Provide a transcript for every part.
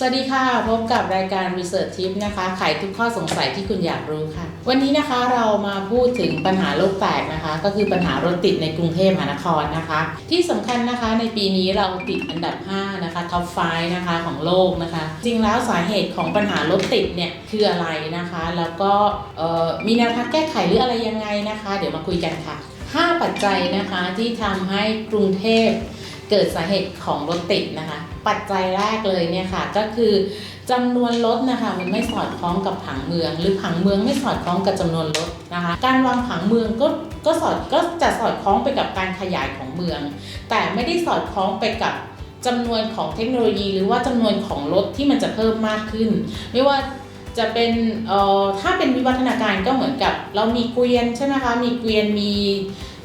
สวัสดีค่ะ พบกับรายการ Research Tip นะคะไขทุกข้อสงสัยที่คุณอยากรู้ค่ะ วันนี้นะคะเรามาพูดถึงปัญหาโลกแตกนะคะ ก็คือปัญหารถติดในกรุงเทพมหานครนะคะ ที่สำคัญนะคะในปีนี้เราติดอันดับ 5 นะคะท็อป5นะคะของโลกนะคะ จริงแล้วสาเหตุของปัญหารถติดเนี่ยคืออะไรนะคะ แล้วก็มีแนวทางแก้ไขหรืออะไรยังไงนะคะ เดี๋ยวมาคุยกันค่ะ 5 ปัจจัยนะคะที่ทำให้กรุงเทพเกิดสาเหตุของรถติดนะคะ ปัจจัยแรกเลยเนี่ยค่ะก็คือจำนวนรถนะคะมันไม่สอดคล้องกับผังเมือง หรือผังเมืองไม่สอดคล้องกับจำนวนรถนะคะการวางผังเมืองก็ก็สอดก็จะสอดคล้องไปกับการขยายของเมือง แต่ไม่ได้สอดคล้องไปกับจำนวนของเทคโนโลยี หรือว่าจำนวนของรถที่มันจะเพิ่มมากขึ้น ไม่ว่าจะเป็นเอ่อถ้าเป็นวิวัฒนาการก็เหมือนกับ เรามีเกวียนใช่ไหมคะมีเกวียนมี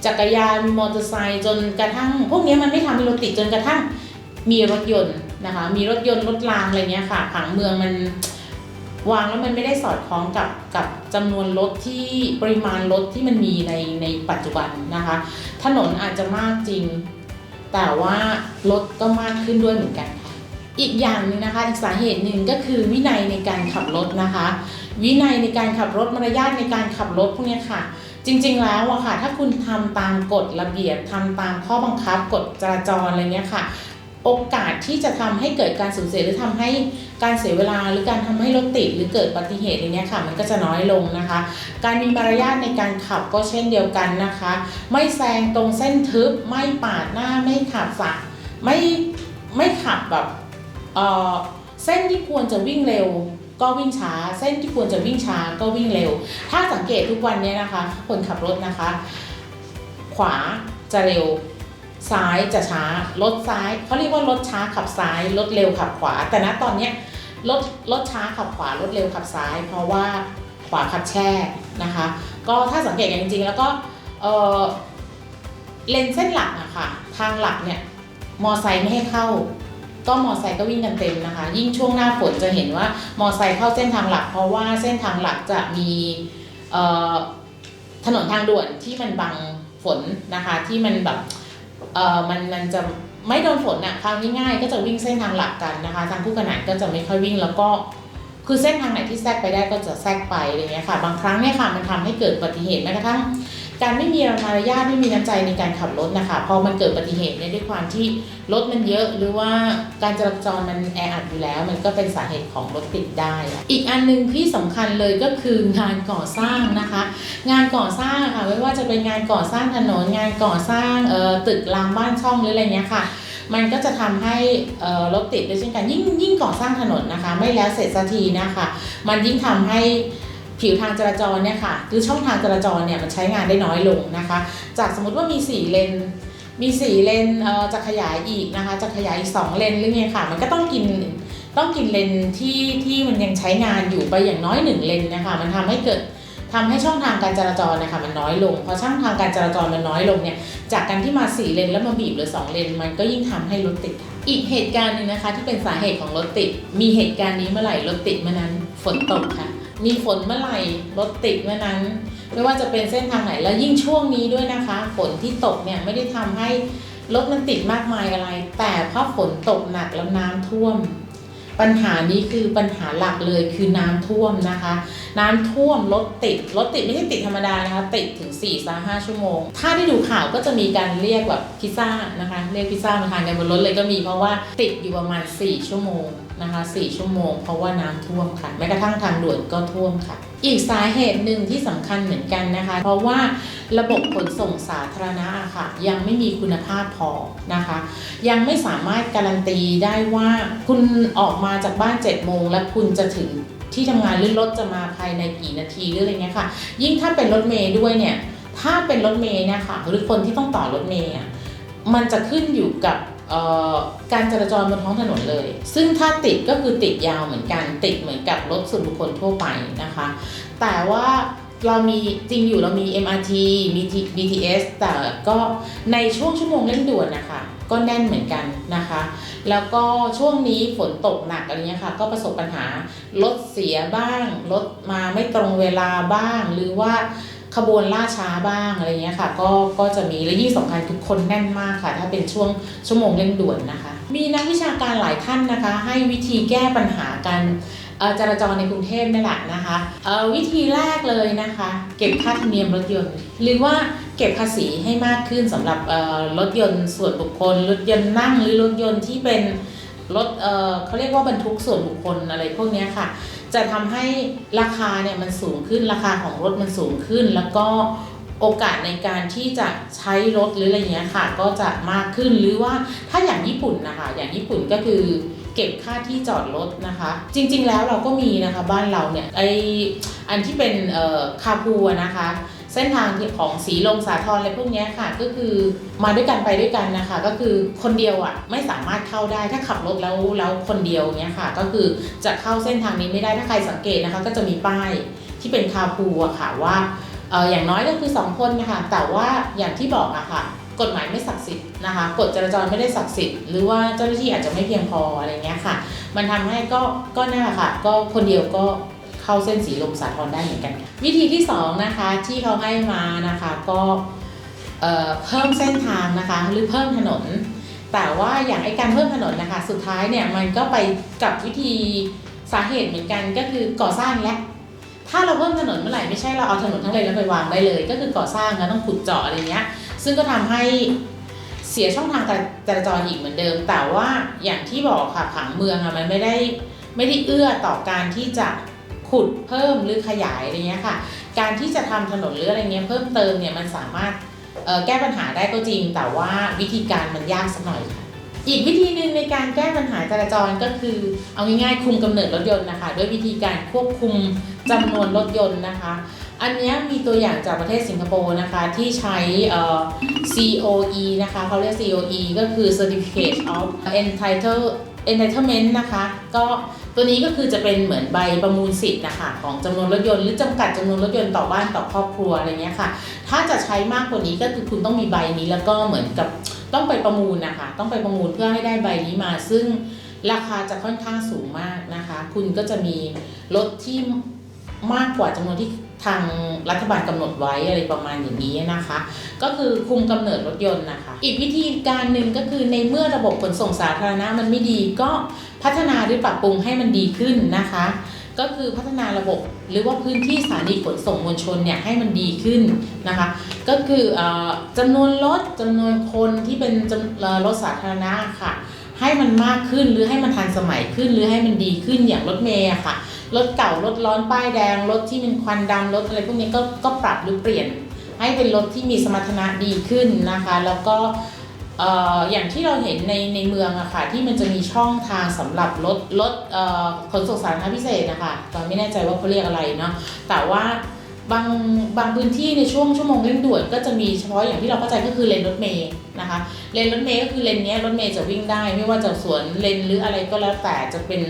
จักรยานมีมอเตอร์ไซค์จนกระทั่ง พวกนี้มันไม่ทำให้รถติดจนกระทั่ง มีรถยนต์นะคะ มีรถยนต์รถรางอะไรเงี้ยค่ะผังเมืองมันวางแล้วมันไม่ได้สอดคล้องกับกับจำนวนรถที่ปริมาณรถที่มันมีในในปัจจุบันนะคะ ถนนอาจจะมากจริง แต่ว่ารถก็มากขึ้นด้วยเหมือนกัน อีกอย่างนึงนะคะอีกสาเหตุหนึ่งก็คือวินัยในการขับรถนะคะ วินัยในการขับรถมารยาทในการขับรถพวกเนี้ยค่ะ จริง ๆ แล้วอะค่ะถ้าคุณทำตามกฎระเบียบทำตามข้อบังคับกฎจราจรอะไรเงี้ยค่ะ โอกาสที่จะทำให้เกิดการสูญเสียหรือทำให้การเสียเวลา หรือการทำให้รถติดหรือเกิดอุบัติเหตุอะไรเงี้ยค่ะ มันก็จะน้อยลงนะคะ การมีมารยาทในการขับก็เช่นเดียวกันนะคะ ไม่แซงตรงเส้นทึบไม่ปาดหน้าไม่ขับสะไม่ไม่ขับแบบเออเส้นที่ควรจะวิ่งเร็วก็วิ่งช้า เส้นที่ควรจะวิ่งช้าก็วิ่งเร็ว ถ้าสังเกตทุกวันเนี้ยนะคะ คนขับรถนะคะ ขวาจะเร็ว ซ้ายจะช้ารถซ้ายเขาเรียกว่ารถช้าขับซ้ายรถเร็วขับขวา แต่ณตอนเนี้ยรถรถช้าขับขวารถเร็วขับซ้าย เพราะว่าขวาขับแช่นะคะ ก็ถ้าสังเกตกันจริงๆ แล้วก็เออเลนเส้นหลักอะค่ะทางหลักเนี่ยมอไซค์ไม่ให้เข้า ก็มอไซค์ก็วิ่งกันเต็มนะคะ ยิ่งช่วงหน้าฝนจะเห็นว่ามอไซค์เข้าเส้นทางหลัก เพราะว่าเส้นทางหลักจะมีถนนทางด่วนที่มันบังฝนนะคะที่มันแบบ เอ่อมันมันจะไม่โดนฝนอะครางง่ายๆก็จะวิ่งเส้นทางหลักกันนะคะ ทางคู่ขนานก็จะไม่ค่อยวิ่งแล้วก็คือเส้นทางไหนที่แทรกไปได้ก็จะแทรกไปอะไรเงี้ยค่ะ บางครั้งเนี่ยค่ะมันทำให้เกิดอุบัติเหตุแม้กระทั่ง การไม่มีมารยาทไม่มีน้ำใจในการขับรถนะคะพอมันเกิดอุบัติเหตุเนี่ยด้วยความที่รถมันเยอะหรือว่าการจราจรมันแออัดอยู่แล้ว มันก็เป็นสาเหตุของรถติดได้ อีกอันหนึงที่สำคัญเลยก็คืองานก่อสร้างนะคะ งานก่อสร้างค่ะไม่ว่าจะเป็นงานก่อสร้างถนนงานก่อสร้างเอ่อตึกรามบ้านช่องหรืออะไรเงี้ยค่ะมันก็จะทำให้รถติดด้วยเช่นกันยิ่งยิ่งก่อสร้างถนนนะคะ ไม่แล้วเสร็จสักทีนะคะ มันยิ่งทำให้ ผิวทางจราจรเนี่ยค่ะหรือช่องทางจราจรเนี่ยมันใช้งานได้น้อยลงนะคะ จากสมมติว่ามี 4 เลนมี 4 เลนเจะขยายอีกนะคะ จะขยายอีก 2 เลนหรือไงค่ะ มันก็ต้องกินต้องกินเลนที่ที่มันยังใช้งานอยู่ไปอย่างน้อย 1 เลนนะคะมันทำให้เกิดทำให้ช่องทางการจราจรนะคะมันน้อยลงพอช่องทางการจราจรมันน้อยลงเนี่ยจากการที่มา 4 เลนแล้วมาบีบเหลือ 2 เลน มันก็ยิ่งทำให้รถติดค่ะอีกเหตุการณ์หนึ่งนะคะที่เป็นสาเหตุของรถติด มีเหตุการณ์นี้เมื่อไหร่รถติดเมื่อนั้นฝนตกค่ะ มีฝนเมื่อไหร่รถติดเมื่อนั้น ไม่ว่าจะเป็นเส้นทางไหนแล้วยิ่งช่วงนี้ด้วยนะคะ ฝนที่ตกเนี่ยไม่ได้ทำให้รถมันติดมากมายอะไร แต่เพราะฝนตกหนักแล้วน้ำท่วม ปัญหานี้คือปัญหาหลักเลยคือน้ำท่วมนะคะ น้ำท่วมรถติดรถติดไม่ใช่ติดธรรมดานะคะ ติดถึง4ี่ห้าชั่วโมง ถ้าได้ดูข่าวก็จะมีการเรียกแบบพิซซ่านะคะ เรียกพิซซ่ามาทานกันบนรถเลยก็มีเพราะว่าติดอยู่ประมาณ 4 ชั่วโมง นะคะ 4 ชั่วโมง เพราะว่าน้ำท่วมค่ะ แม้กระทั่งทางด่วนก็ท่วมค่ะ อีกสาเหตุหนึ่งที่สำคัญเหมือนกันนะคะ เพราะว่าระบบขนส่งสาธารณะค่ะ ยังไม่มีคุณภาพพอนะคะ ยังไม่สามารถการันตีได้ว่าคุณออกมาจากบ้าน7จ็ดโมง แล้วคุณจะถึงที่ทำงานหรือรถจะมาภายในกี่นาทีหรืออะไรเงี้ยค่ะ ยิ่งถ้าเป็นรถเมย์ด้วยเนี่ย ถ้าเป็นรถเมย์เนี่ยค่ะหรือคนที่ต้องต่อรถเมย์มันจะขึ้นอยู่กับ การจราจรบนท้องถนนเลย ซึ่งถ้าติดก็คือติดยาวเหมือนกัน ติดเหมือนกับรถส่วนบุคคลทั่วไปนะคะ แต่ว่าเรามีจริงอยู่เรามี MRT มี BTS แต่ก็ในช่วงชั่วโมงเร่งด่วนนะคะ ก็แน่นเหมือนกันนะคะ แล้วก็ช่วงนี้ฝนตกหนักอะไรเงี้ยค่ะ ก็ประสบปัญหารถเสียบ้าง รถมาไม่ตรงเวลาบ้าง หรือว่า ขบวนล่าช้าบ้างอะไรเงี้ยค่ะ ก็ก็จะมีและยิ่งสำคัญคือคนแน่นมากค่ะ ถ้าเป็นช่วงชั่วโมงเร่งด่วนนะคะ มีนักวิชาการหลายท่านนะคะ ให้วิธีแก้ปัญหาการจราจรในกรุงเทพนี่แหละนะคะวิธีแรกเลยนะคะ เก็บค่าธรรมเนียมรถยนต์ หรือว่าเก็บภาษีให้มากขึ้นสำหรับรถยนต์ส่วนบุคคล รถยนต์นั่งหรือรถยนต์ที่เป็นรถเขาเรียกว่าบรรทุกส่วนบุคคลอะไรพวกนี้ค่ะ จะทำให้ราคาเนี่ยมันสูงขึ้นราคาของรถมันสูงขึ้น แล้วก็โอกาสในการที่จะใช้รถหรืออะไรเงี้ยค่ะ ก็จะมากขึ้นหรือว่าถ้าอย่างญี่ปุ่นนะคะอย่างญี่ปุ่นก็คือเก็บค่าที่จอดรถนะคะ จริง ๆ แล้วเราก็มีนะคะบ้านเราเนี่ยไออันที่เป็นคาพูนะคะ เส้นทางของสีลมสาทรอะไรพวกนี้ค่ะ ก็คือมาด้วยกันไปด้วยกันนะคะ ก็คือคนเดียวอะไม่สามารถเข้าได้ถ้าขับรถแล้วแล้วคนเดียวเนี้ยค่ะ ก็คือจะเข้าเส้นทางนี้ไม่ได้ถ้าใครสังเกตนะคะ ก็จะมีป้ายที่เป็นคาพูอะค่ะว่าเอออย่างน้อยก็คือ 2 คนนะคะแต่ว่าอย่างที่บอกอะค่ะกฎหมายไม่ศักดิ์สิทธิ์นะคะกฎจราจรไม่ได้ศักดิ์สิทธิ์หรือว่าเจ้าหน้าที่อาจจะไม่เพียงพออะไรเงี้ยค่ะ มันทำให้ก็ก็นั่นแหละค่ะ ก็คนเดียวก็ เข้าเส้นสีลมสาทรได้เหมือนกันวิธีที่สองนะคะที่เขาให้มานะคะก็เเพิ่มเส้นทางนะคะหรือเพิ่มถนน แต่ว่าอย่างไอการเพิ่มถนนนะคะ สุดท้ายเนี่ยมันก็ไปกับวิธีสาเหตุเหมือนกันก็คือก่อสร้างและถ้าเราเพิ่มถนนเมื่อไหร่ไม่ใช่เราเอาถนนทั้งเลนแล้วไปวางได้เลย ก็คือก่อสร้างแล้วต้องขุดเจาะอะไรเงี้ย ซึ่งก็ทำให้เสียช่องทางการจราจรอีกเหมือนเดิม แต่ว่าอย่างที่บอกค่ะผังเมืองอะมันไม่ได้ไม่ได้เอื้อต่อการที่จะ ขุดเพิ่มหรือขยายอะไรเงี้ยค่ะ การที่จะทำถนนหรืออะไรเงี้ยเพิ่มเติมเนี่ยมันสามารถแก้ปัญหาได้ก็จริง แต่ว่าวิธีการมันยากสักหน่อยค่ะ อีกวิธีหนึ่งในการแก้ปัญหาจราจรก็คือ เอาง่ายๆคุมกำเนิดรถยนต์นะคะ ด้วยวิธีการควบคุมจำนวนรถยนต์นะคะ อันนี้มีตัวอย่างจากประเทศสิงคโปร์นะคะที่ใช้ COE นะคะเขาเรียก COE ก็คือ Certificate of Entitle Entitlement นะคะ ก็ ตัวนี้ก็คือจะเป็นเหมือนใบประมูลสิทธิ์นะคะของจำนวนรถยนต์หรือจำกัดจำนวนรถยนต์ต่อบ้านต่อครอบครัวอะไรเงี้ยค่ะ ถ้าจะใช้มากกว่านี้ก็คือคุณต้องมีใบนี้แล้วก็เหมือนกับต้องไปประมูลนะคะ ต้องไปประมูลเพื่อให้ได้ใบนี้มา ซึ่งราคาจะค่อนข้างสูงมากนะคะ คุณก็จะมีรถที่มากกว่าจำนวนที่ ทางรัฐบาลกำหนดไว้อะไรประมาณอย่างนี้นะคะ ก็คือคุมกำเนิดรถยนต์นะคะ อีกวิธีการหนึ่งก็คือในเมื่อระบบขนส่งสาธารณะมันไม่ดีก็พัฒนาหรือปรับปรุงให้มันดีขึ้นนะคะ ก็คือพัฒนาระบบหรือว่าพื้นที่สถานีขนส่งมวลชนเนี่ยให้มันดีขึ้นนะคะ ก็คืออจำนวนรถจำนวนคนที่เป็นรถสาธารณะค่ะ ให้มันมากขึ้นหรือให้มันทันสมัยขึ้น หรือให้มันดีขึ้นอย่างรถเมย์อะค่ะรถเก่ารถร้อนป้ายแดงรถที่เป็นควันดำรถอะไรพวกนี้ก็ก็ปรับหรือเปลี่ยน ให้เป็นรถที่มีสมรรถนะดีขึ้นนะคะ แล้วก็ออย่างที่เราเห็นในในเมืองอะค่ะที่มันจะมีช่องทางสำหรับรถรถขนส่งสาธารณะพิเศษนะคะตอนไม่แน่ใจว่าเขาเรียกอะไรเนาะแต่ว่า บางบางพื้นที่ในช่วงชั่วโมงเร่งด่วนก็จะมีเฉพาะอย่างที่เราเข้าใจก็คือเลนรถเมย์นะคะเลนรถเมย์ก็คือเลนนี้รถเมย์จะวิ่งได้ ไม่ว่าจะสวนเลนหรืออะไรก็แล้วแต่จะเป็น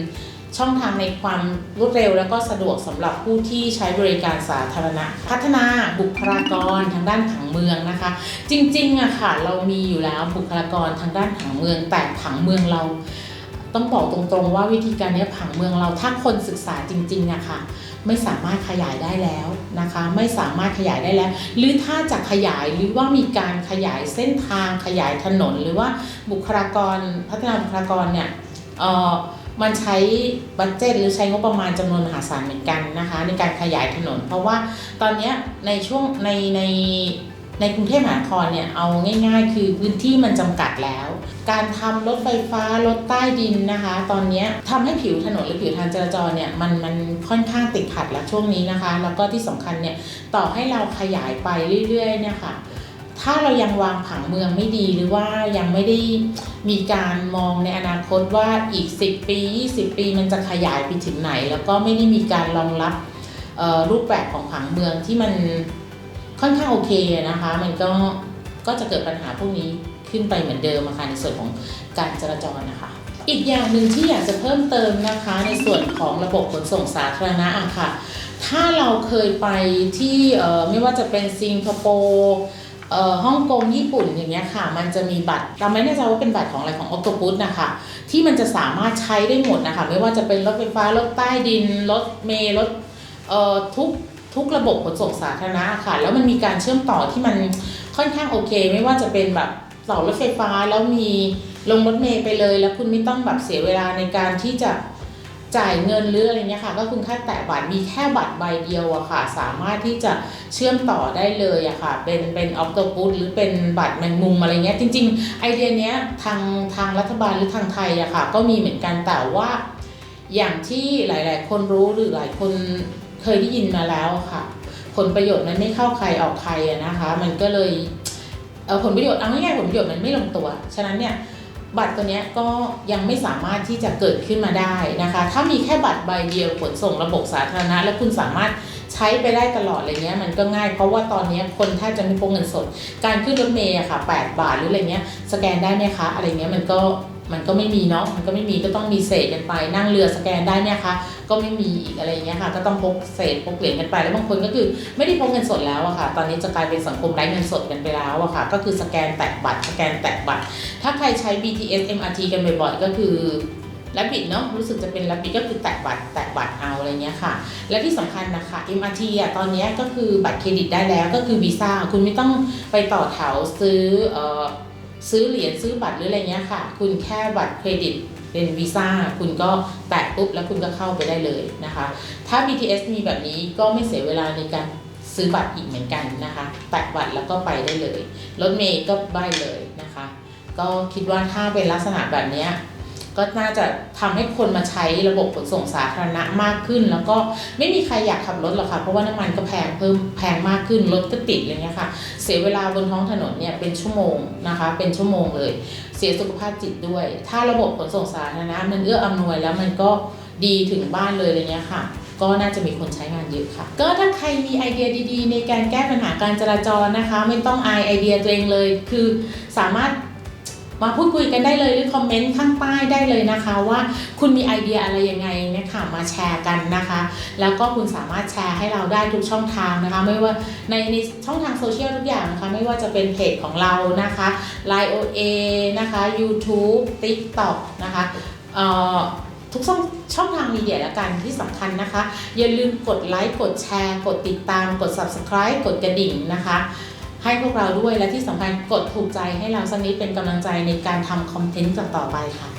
ช่องทางในความรวดเร็ว แล้วก็สะดวกสำหรับผู้ที่ใช้บริการสาธารณะ พัฒนาบุคลากรทางด้านผังเมืองนะคะ จริงๆอะค่ะเรามีอยู่แล้วบุคลากรทางด้านผังเมือง แต่ผังเมืองเรา ต้องบอกตรงๆ ว่าวิธีการนี้ผังเมืองเราถ้าคนศึกษาจริงๆอะค่ะ ไม่สามารถขยายได้แล้วนะคะ ไม่สามารถขยายได้แล้ว หรือถ้าจะขยายหรือว่ามีการขยายเส้นทางขยายถนน หรือว่าบุคลากรพัฒนาบุคลากรเนี่ยเออมันใช้บัตเจตหรือใช้งบประมาณจำนวนมหาศาลเหมือนกันนะคะ ในการขยายถนน เพราะว่าตอนนี้ในช่วงในใน ในกรุงเทพมหานครเนี่ยเอาง่าย ๆ คือพื้นที่มันจำกัดแล้ว การทำรถไฟฟ้ารถใต้ดินนะคะ ตอนนี้ทำให้ผิวถนนหรือผิวทางจราจรเนี่ยมันมันค่อนข้างติดขัดแล้วช่วงนี้นะคะ แล้วก็ที่สำคัญเนี่ยต่อให้เราขยายไปเรื่อยๆเนี่ยค่ะถ้าเรายังวางผังเมืองไม่ดีหรือว่ายังไม่ได้มีการมองในอนาคตว่าอีก 10 ปี 20 ปีมันจะขยายไปถึงไหน แล้วก็ไม่ได้มีการรองรับรูปแบบของผังเมืองที่มัน ค่อนข้างโอเคนะคะ มันก็ก็จะเกิดปัญหาพวกนี้ขึ้นไปเหมือนเดิมอะค่ะในส่วนของการจราจรนะคะ อีกอย่างหนึ่งที่อยากจะเพิ่มเติมนะคะ ในส่วนของระบบขนส่งสาธารณะะค่ะ ถ้าเราเคยไปที่ไม่ว่าจะเป็นสิงคโปร์ฮ่องกงญี่ปุ่นอย่างเงี้ยค่ะ มันจะมีบัตรเราไม่แน่ใจว่าเป็นบัตรของอะไรของอ c t o p u s นะคะ ที่มันจะสามารถใช้ได้หมดนะคะ ไม่ว่าจะเป็นรถไฟฟ้ารถใต้ดินรถเมล์รถทุก ทุกระบบขนส่งสาธารณะค่ะ แล้วมันมีการเชื่อมต่อที่มันค่อนข้างโอเค ไม่ว่าจะเป็นแบบต่อรถไฟฟ้าแล้วมีลงรถเมล์ไปเลย แล้วคุณไม่ต้องแบบเสียเวลาในการที่จะจ่ายเงินหรืออะไรเงี้ยค่ะ ก็คุณแค่แตะบัตรมีแค่บัตรใบเดียวอะค่ะ สามารถที่จะเชื่อมต่อได้เลยอะค่ะ เป็นเป็นออ t โต u s หรือเป็นบัตรแมงมุมอะไรเงี้ยจริง ๆ ไอเดียเนี้ยทางทางรัฐบาลหรือทางไทยอะค่ะ ก็มีเหมือนกันแต่ว่าอย่างที่หลาย ๆ คนรู้หรือหลายคน เคยได้ยินมาแล้วค่ะ ผลประโยชน์มันไม่เข้าใครออกใครอะนะคะ มันก็เลยเออผลประโยชน์เอาง่ายๆผลประโยชน์มันไม่ลงตัว ฉะนั้นเนี่ยบัตรตัวนี้ก็ยังไม่สามารถที่จะเกิดขึ้นมาได้นะคะ ถ้ามีแค่บัตรใบเดียวขนส่งระบบสาธารณะ แล้วคุณสามารถใช้ไปได้ตลอดอะไรเงี้ยมันก็ง่ายเพราะว่าตอนนี้คนแทบจะไม่พกเงินสด การขึ้นรถเมย์ค่ะ 8 บาทหรืออะไรเงี้ยสแกนได้ไหมคะอะไรเงี้ยมันก็ มันก็ไม่มีเนาะมันก็ไม่มีก็ต้องมีเศษกันไปนั่งเรือสแกนได้ไหมคะก็ไม่มีอีกอะไรเงี้ยค่ะ ก็ต้องพกเศษพกเหรียญกันไป แล้วบางคนก็คือไม่ได้พกเงินสดแล้วอะค่ะ ตอนนี้จะกลายเป็นสังคมไร้เงินสดกันไปแล้วอะค่ะ ก็คือสแกนแตะบัตรสแกนแตะบัตร ถ้าใครใช้ BTS MRT กันบ่อยๆก็คือแลบบิดเนาะรู้สึกจะเป็นแลบบิดก็คือแตะบัตรแตะบัตรเอาอะไรเงี้ยค่ะ และที่สำคัญนะคะ MRT อะตอนนี้ก็คือบัตรเครดิตได้แล้วก็คือวีซ่าคุณไม่ต้องไปต่อแถวซื้อเอ่อ ซื้อเหรียญซื้อบัตรหรืออะไรเงี้ยค่ะ คุณแค่บัตรเครดิตเป็นวีซ่าคุณก็แตะปุ๊บแล้วคุณก็เข้าไปได้เลยนะคะ ถ้า BTS มีแบบนี้ก็ไม่เสียเวลาในการซื้อบัตรอีกเหมือนกันนะคะ แตะบัตรแล้วก็ไปได้เลย รถเมย์ก็ใบเลยนะคะ ก็คิดว่าถ้าเป็นลักษณะแบบเนี้ย ก็น่าจะทำให้คนมาใช้ระบบขนส่งสาธารณะมากขึ้น แล้วก็ไม่มีใครอยากขับรถหรอกค่ะ เพราะว่าน้ำมันก็แพงเพิ่มแพงมากขึ้นรถก็ติดอะไรเงี้ยค่ะ เสียเวลาบนท้องถนนเนี่ยเป็นชั่วโมงนะคะ เป็นชั่วโมงเลย เสียสุขภาพจิตด้วย ถ้าระบบขนส่งสาธารณะมันเอื้ออำนวยแล้วมันก็ดีถึงบ้านเลยอะไรเงี้ยค่ะก็น่าจะมีคนใช้งานเยอะค่ะ ก็ถ้าใครมีไอเดียดีๆ ในการแก้ปัญหาการจราจรนะคะ ไม่ต้องอายไอเดียตัวเองเลย คือสามารถ มาพูดคุยกันได้เลยหรือคอมเมนต์ข้างใต้ได้เลยนะคะ ว่าคุณมีไอเดียอะไรยังไงเนี่ยค่ะมาแชร์กันนะคะ แล้วก็คุณสามารถแชร์ให้เราได้ทุกช่องทางนะคะ ไม่ว่าในในช่องทางโซเชียลทุกอย่างนะคะ ไม่ว่าจะเป็นเพจของเรานะคะ Line OA นะคะ YouTube TikTok นะคะเอ่อทุกช่องช่องทางมีเดียแล้วกันที่สำคัญนะคะ อย่าลืมกดไลค์กดแชร์ กดติดตามกด Subscribe กดกระดิ่งนะคะ ให้พวกเราด้วยและที่สำคัญกดถูกใจให้เราสักนิดเป็นกำลังใจในการทำคอนเทนต์ต่อไปค่ะ